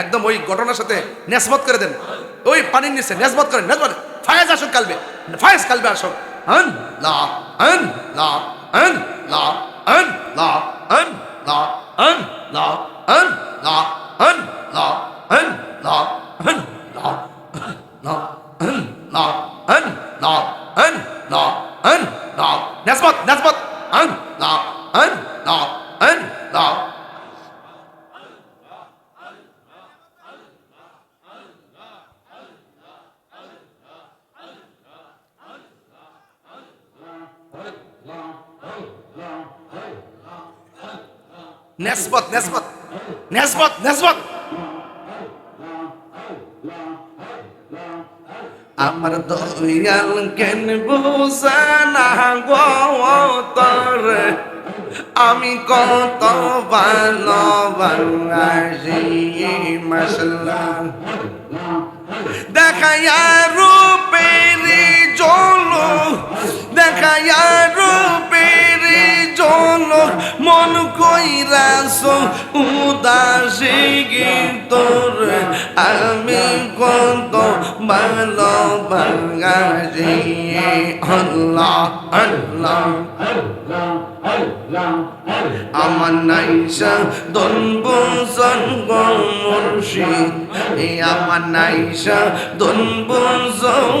একদম ওই ঘটনার সাথে নেসবত করে দেন ওই পানির নিচে নেসবত করেন নেসবত ফায়েজ আসুক কালবে ফায়েজ কালবে আসুক আন লা আন লা আন লা আন লা আন লা আন লা আন লা আন লা আন লা আন লা লা আন লা আন লা আন লা আন লা নেসবত নেসবত আন লা আন লা আন লা নেসবত নেসবত নেসবত নেসবত। আমার দয়াল কেন বুঝে না গো তরে? আমি কত ভালোবাসি মশলা দেখাইয়া কইরা উদাসী গীতর আমি কত ভালো ভাঙাসি আল্লাহ আল্লাহ আমার নাইসা দন্ব সঙ্গ মুর্শিদ। আমার নাইসা দনবুজন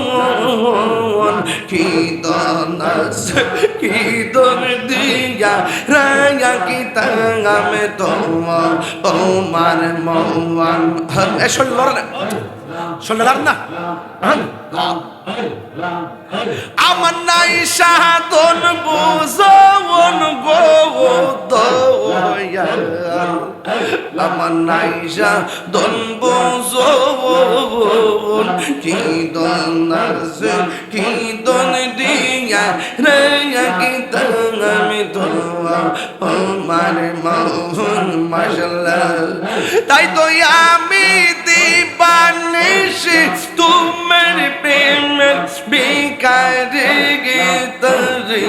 কি দনাস কি দন দিয়া রায়া কি তাঙ্গামে তোমার তোমার মওয়ান এ শুনল না। শুনল না। আমার নাই আমার নাইসা দনব জবন কি দনার আছে কি দন দিয়া রে কি আমি তোমার আমার মোহন মাসাল্লাহ তাই তো আমি দিবানিসি তোমার প্রেমের বিকারে গীতরে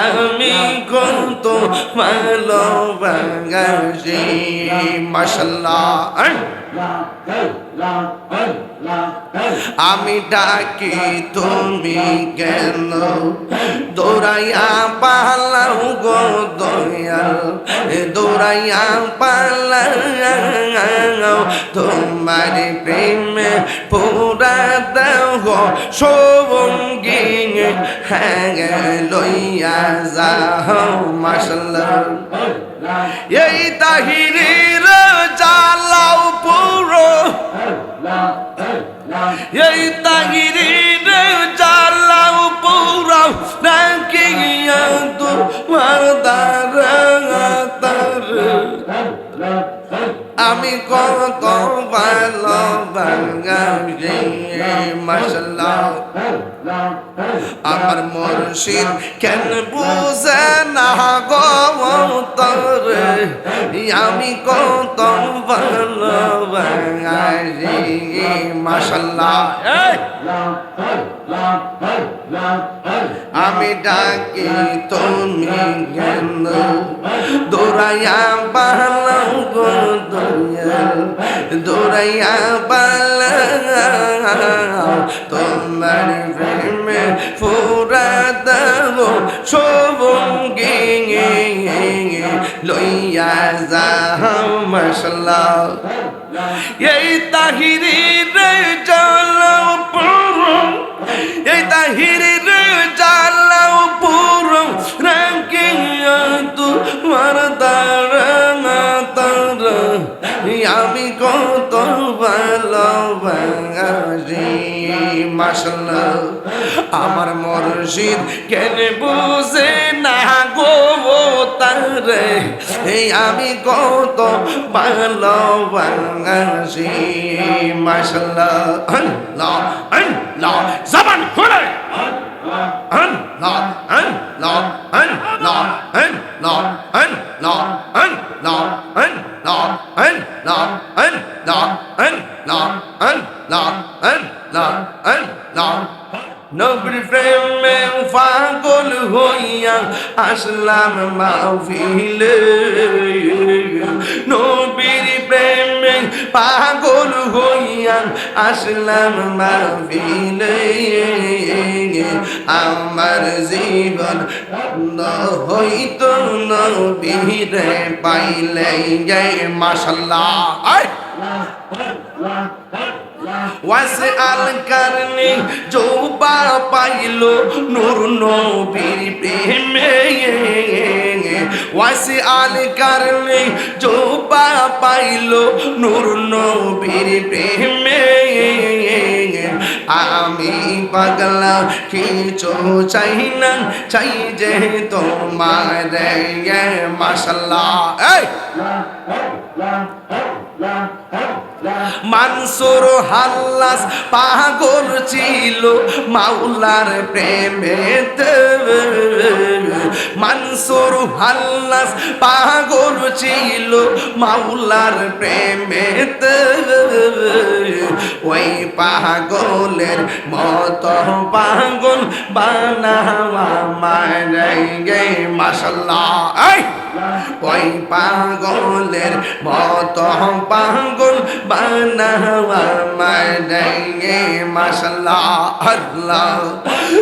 আমি কত ভালোবাসি মাসাল্লাহ আমি ডাকি, তুমি কেন দৌড়াইয়া পালাও গো দয়াল। দৌড়াইয়া পালাও, তোমার প্রেমে পুরা গো। সঙ্গী হ্যাঁ লইয়া যাও মাসাল্লাহ এই তাহিরের জ্বালাও পুরো। এই তাহিরের জ্বালাও পুরো। নাকি তোমার দ্বারা আমি কত মশলা আমার মুর্শিদ কেন বুঝে না গো তরে আমি কত ভালো বাঙালি মশলা আমি ডাকি, তুমি কেন? দৌড়াইয়া দয়াল, দৌড়াইয়া পালাও তোমার প্রেমে ফুরা দেব সবঙ্গে লইয়া যাও মশলা এই তাহিরি রে জ্বালাও পুরো এই রে জ্বালাও পুরো রাঙ্কি তোমার দ্বারা তারা। আমি কত ভালোবাসি মাসাল্লাহ আমার মরশিদ কেন বুঝে না? তারে এই আমি কত ভালোবাসি। মাসাল্লাহ আল্লাহ আল্লাহ, জবান খুলে। আল্লাহ আল্লাহ আল্লাহ আল্লাহ আল্লাহ। আসলাম মাহফিলে। নবীর প্রেমে পাগল হইয়া আসলাম মাহফিলে। আমার জীবন হইত নবীরে পাইলে মাসাল্লাহ আয় ওয়াসে আল কারণে জোবা পাইল নূর নবীর প্রেমে ওয়াসে আল কারণে জোবা পাইল নূর নবীর প্রেমে আমি পাগলা কিছু চাই না চাই যে তোমার মাসাল্লাহ এই মানসুর হাল্লাস পাগল ছিল মাওলার প্রেমেতে। মানসুর হাল্লাস পাগল ছিল মাওলার প্রেমেতে। ওই পাগলের মত পাগল বানাওয়া মারাই গে মাসাল্লাহ ওই পাগলের মত পাগল বানাওয়া মারাইগে মাসাল্লাহ আল্লাহ,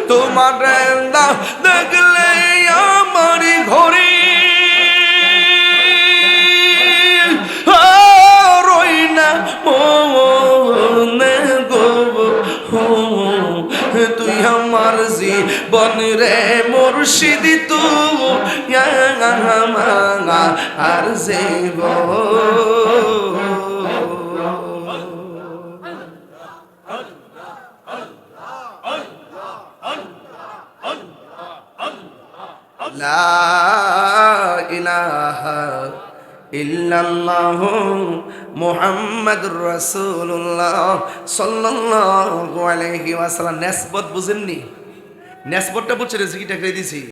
তোমার দেখলে আমার ঘরে মুর্শিদ তু আর জীব। ইল্লাল্লাহ মুহাম্মাদুর রাসূলুল্লাহ ওয়াসাল্লাম। নেসবত বুঝেননি? নেসবতটা বুঝছে রেজিকিটা খেয়ে দিছি